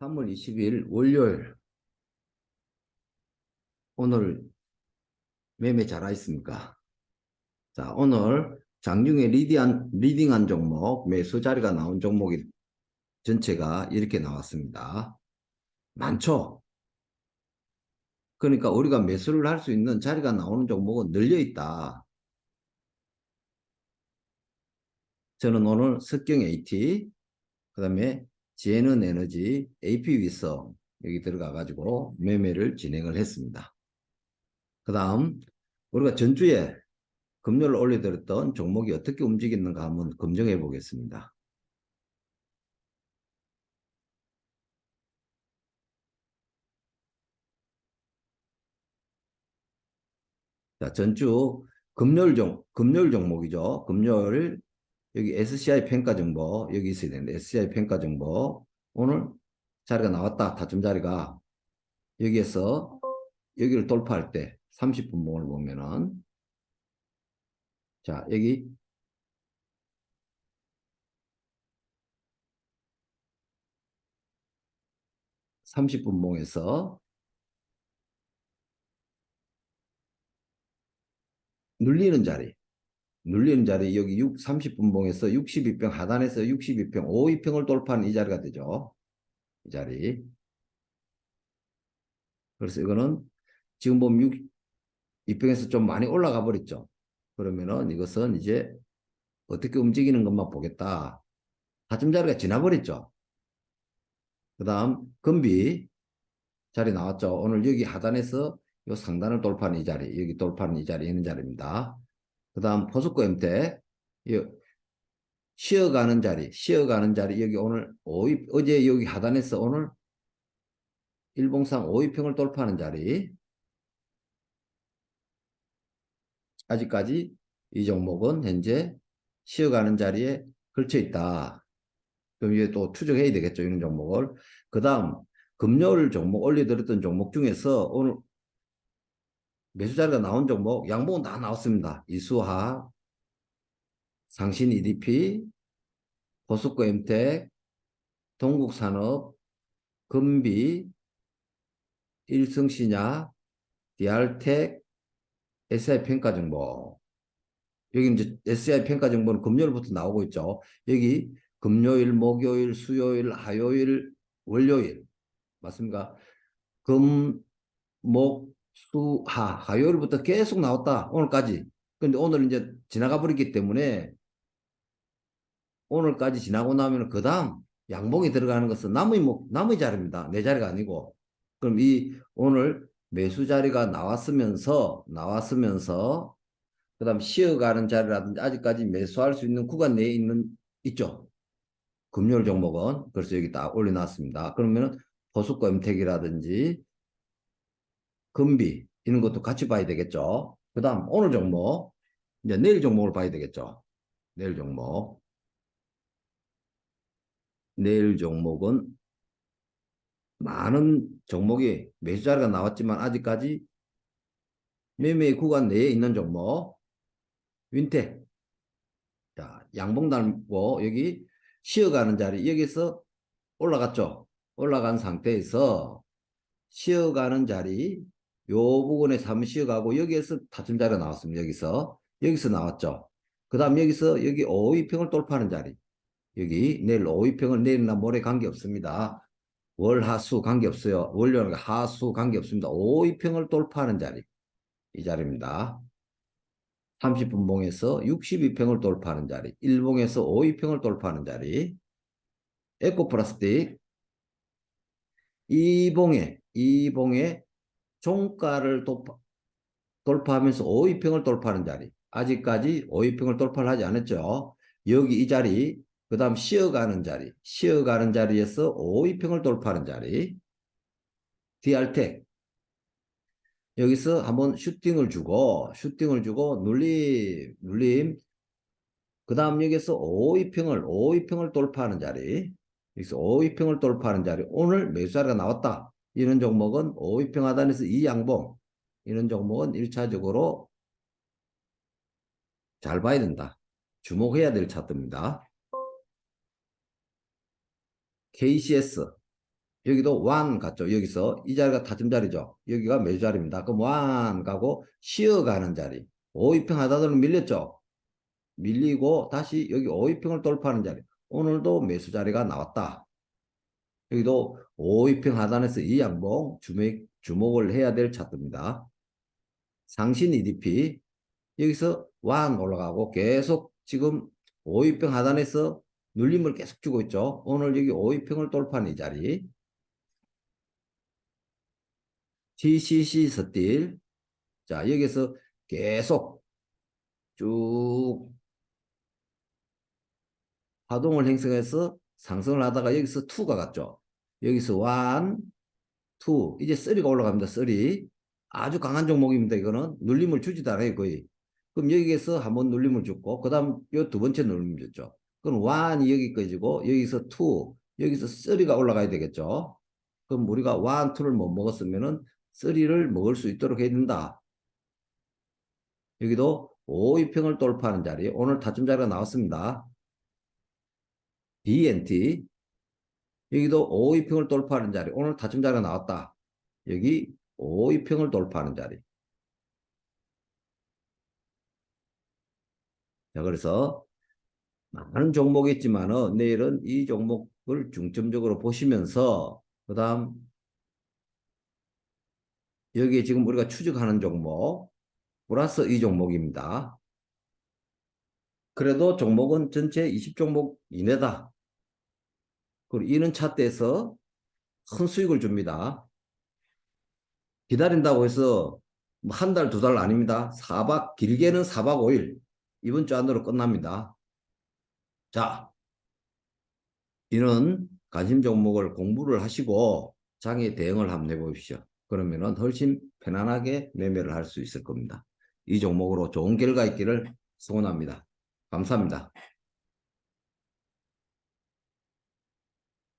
3월 20일 월요일 오늘 매매 잘하셨습니까? 자 오늘 장중에 리딩한, 리딩한 종목 매수 자리가 나온 종목이 전체가 이렇게 나왔습니다. 많죠? 그러니까 우리가 매수를 할 수 있는 자리가 나오는 종목은 늘려 있다. 저는 오늘 석경 AT, 그 다음에 GNN 에너지, AP 위성 여기 들어가 가지고 매매를 진행을 했습니다. 그 다음 우리가 전주에 금요일 올려드렸던 종목이 어떻게 움직였는가 한번 검증해 보겠습니다. 자, 전주 금요일 종, 금요일 종목이죠. 금요일 여기 SCI 평가 정보 여기 있어야 되는데 SCI 평가 정보 오늘 자리가 나왔다. 다tum 자리가 여기에서 여기를 돌파할 때 30분봉을 보면은 자 여기 (30분봉에서) 눌리는 자리 눌리는 자리 여기 6, 30분봉에서 62평 하단에서 62평 52평을 돌파하는 이 자리가 되죠. 이 자리. 그래서 이거는 지금 보면 6, 2평에서 좀 많이 올라가 버렸죠. 그러면은 이것은 이제 어떻게 움직이는 것만 보겠다. 하점 자리가 지나버렸죠. 그 다음 금비 자리 나왔죠. 오늘 여기 하단에서 요 상단을 돌파하는 이 자리 여기 돌파하는 이 자리 있는 자리입니다 그 다음 포스코 엠텍 쉬어가는 자리 쉬어가는 자리 여기 오늘 5위, 어제 여기 하단에서 오늘 일봉상 5위평을 돌파하는 자리 아직까지 이 종목은 현재 쉬어가는 자리에 걸쳐 있다. 그럼 이게 또 추적해야 되겠죠. 이런 종목을. 그 다음 금요일 종목 올려드렸던 종목 중에서 오늘 매수 자리가 나온 종목 양봉은 다 나왔습니다. 이수하, 상신 EDP, 보스코 엠텍, 동국산업, 금비, 일성신야, 디알텍, SI 평가 정보. 여기 이제 SI 평가 정보는 금요일부터 나오고 있죠. 여기 금요일, 목요일, 수요일, 화요일, 월요일. 맞습니까? 금, 목, 수, 하, 화요일부터 계속 나왔다. 오늘까지. 근데 오늘 이제 지나가 버렸기 때문에 오늘까지 지나고 나면 그 다음 양봉이 들어가는 것은 남의 목, 남의 자리입니다. 내 자리가 아니고. 그럼 이 오늘 매수 자리가 나왔으면서, 나왔으면서, 그 다음 쉬어가는 자리라든지 아직까지 매수할 수 있는 구간 내에 있는, 있죠. 금요일 종목은. 그래서 여기 딱 올려놨습니다. 그러면은 보수코 엠텍이라든지 금비 이런 것도 같이 봐야 되겠죠. 그 다음 오늘 종목 이제 내일 종목을 봐야 되겠죠. 내일 종목 내일 종목은 많은 종목이 매수 자리가 나왔지만 아직까지 매매 구간 내에 있는 종목 윈텍 자 양봉 달고 여기 쉬어가는 자리 여기서 올라갔죠. 올라간 상태에서 쉬어가는 자리 요 부분에 잠 쉬어가고 여기에서 다툼 자리가 나왔습니다. 여기서 여기서 나왔죠. 그 다음 여기서 여기 5위평을 돌파하는 자리 여기 내일 5위평을 내일이나 모레 관계없습니다. 월, 하수 관계없어요. 월요일 하수 관계없습니다. 5위평을 돌파하는 자리 이 자리입니다. 30분 봉에서 62평을 돌파하는 자리 1봉에서 5위평을 돌파하는 자리 에코플라스틱 2봉에 2봉에 종가를 돌파, 돌파 하면서 5위평을 돌파하는 자리. 아직까지 5위평을 돌파를 하지 않았죠. 여기 이 자리, 그 다음 쉬어가는 자리, 쉬어가는 자리에서 5위평을 돌파하는 자리. 디알텍. 여기서 한번 슈팅을 주고, 슈팅을 주고, 눌림, 눌림. 그 다음 여기서 5위평을, 5위평을 돌파하는 자리. 여기서 5위평을 돌파하는 자리. 오늘 매수 자리가 나왔다. 이런 종목은 5위평 하단에서 이 양봉 이런 종목은 1차적으로 잘 봐야 된다. 주목해야 될 차트입니다. KCS 여기도 완 같죠. 여기서 이 자리가 타점 자리죠. 여기가 매수 자리입니다. 그럼 완 가고 쉬어가는 자리. 5위평 하다들은 밀렸죠. 밀리고 다시 여기 5위평을 돌파하는 자리. 오늘도 매수 자리가 나왔다. 여기도 5위평 하단에서 이 양봉 주목, 주목을 해야 될 차트입니다. 상신 EDP 여기서 완 올라가고 계속 지금 5위평 하단에서 눌림을 계속 주고 있죠. 오늘 여기 5위평을 돌파하는 이 자리. TCC 스틸. 자, 여기서 계속 쭉 파동을 형성해서 상승을 하다가 여기서 2가 갔죠. 여기서 1, 2, 이제 3가 올라갑니다. 3. 아주 강한 종목입니다. 이거는 눌림을 주지도 않아요. 거의. 그럼 여기에서 한번 눌림을 줬고, 그 다음 요 두 번째 눌림 줬죠. 그럼 1이 여기까지고, 여기서 2, 여기서 3가 올라가야 되겠죠. 그럼 우리가 1, 2를 못 먹었으면 은 3를 먹을 수 있도록 해야 된다. 여기도 5위평을 돌파하는 자리, 오늘 타점 자리가 나왔습니다. BNT, 여기도 5위평을 돌파하는 자리, 오늘 타점 자리가 나왔다. 여기 5위평을 돌파하는 자리. 자, 그래서 많은 종목이 있지만은 내일은 이 종목을 중점적으로 보시면서 그 다음 여기에 지금 우리가 추적하는 종목 플러스 이 종목입니다. 그래도 종목은 전체 20종목 이내다. 그리고 이는 차트에서 큰 수익을 줍니다. 기다린다고 해서 뭐한 달, 두 달 아닙니다. 4박, 길게는 4박 5일. 이번 주 안으로 끝납니다. 자, 이는 관심 종목을 공부를 하시고 장에 대응을 한번 해보십시오. 그러면은 훨씬 편안하게 매매를 할 수 있을 겁니다. 이 종목으로 좋은 결과 있기를 소원합니다. 감사합니다.